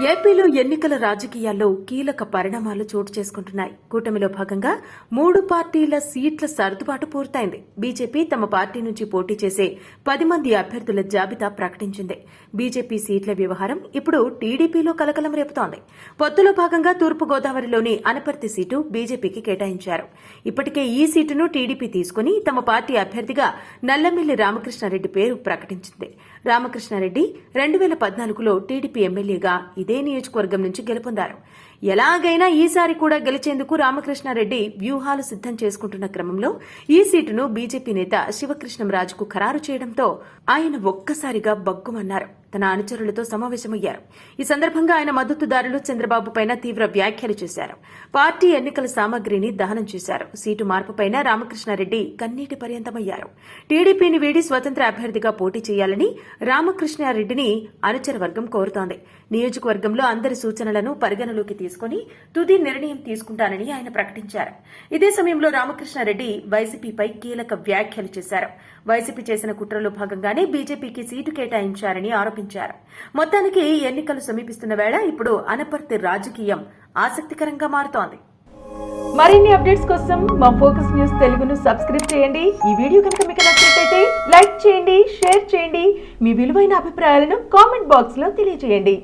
ఏపీలో ఎన్నికల రాజకీయాల్లో కీలక పరిణామాలు చోటు చేసుకుంటున్నాయి. కూటమిలో భాగంగా మూడు పార్టీల సీట్ల సర్దుబాటు పూర్తయింది. బీజేపీ తమ పార్టీ నుంచి పోటీ చేసే పది మంది అభ్యర్థుల జాబితా ప్రకటించింది. బీజేపీ సీట్ల వ్యవహారం ఇప్పుడు టీడీపీలో కలకలం రేపుతోంది. పొత్తులో భాగంగా తూర్పుగోదావరిలోని అనపర్తి సీటు బీజేపీకి కేటాయించారు. ఇప్పటికే ఈ సీటును టీడీపీ తీసుకుని తమ పార్టీ అభ్యర్థిగా నల్లమిల్లి రామకృష్ణారెడ్డి పేరు ప్రకటించింది. రామకృష్ణారెడ్డి రెండు వేల పద్నాలుగులో టీడీపీ ఎమ్మెల్యేగా ఇదే నియోజకవర్గం నుంచి గెలుపొందారు. ఎలాగైనా ఈసారి కూడా గెలిచేందుకు రామకృష్ణారెడ్డి వ్యూహాలు సిద్ధం చేసుకుంటున్న క్రమంలో ఈ సీటును బీజేపీ నేత శివకృష్ణంరాజుకు ఖరారు చేయడంతో ఆయన ఒక్కసారిగా బగ్గుమన్నారు. తన అనుచరులతో సమావేశమయ్యారు. ఈ సందర్భంగా ఆయన మద్దతుదారులు చంద్రబాబు పైన తీవ్ర వ్యాఖ్యలు చేశారు. పార్టీ ఎన్నికల సామగ్రిని దహనం చేశారు. సీటు మార్పుపైన రామకృష్ణారెడ్డి కన్నీటి పర్యంతమయ్యారు. టీడీపీని వీడి స్వతంత్ర అభ్యర్థిగా పోటీ చేయాలని రామకృష్ణారెడ్డిని అనుచర వర్గం కోరుతోంది నియోజకవర్గంలో అందరి సూచనలను పరిగణలోకి తీసుకుని తుది నిర్ణయం తీసుకుంటానని ఆయన ప్రకటించారు. ఇదే సమయంలో రామకృష్ణారెడ్డి వైసీపీపై కీలక వ్యాఖ్యలు చేశారు. వైసీపీ చేసిన కుట్రలో భాగంగానే బీజేపీకి సీటు కేటాయించారని ఆరోపించారు. మొత్తానికి ఎన్నికలు సమీపిస్తున్న వేళ ఇప్పుడు అనపర్తి రాజకీయం ఆసక్తికరంగా మారుతోంది. మరిన్ని అప్డేట్స్ కోసం మా ఫోకస్ న్యూస్ తెలుగును సబ్స్క్రైబ్ చేయండి. ఈ వీడియో కనుక మీకు నచ్చినట్లయితే లైక్ చేయండి షేర్ చేయండి. మీ విలువైన అభిప్రాయాలను కామెంట్ బాక్స్లో తెలియజేయండి.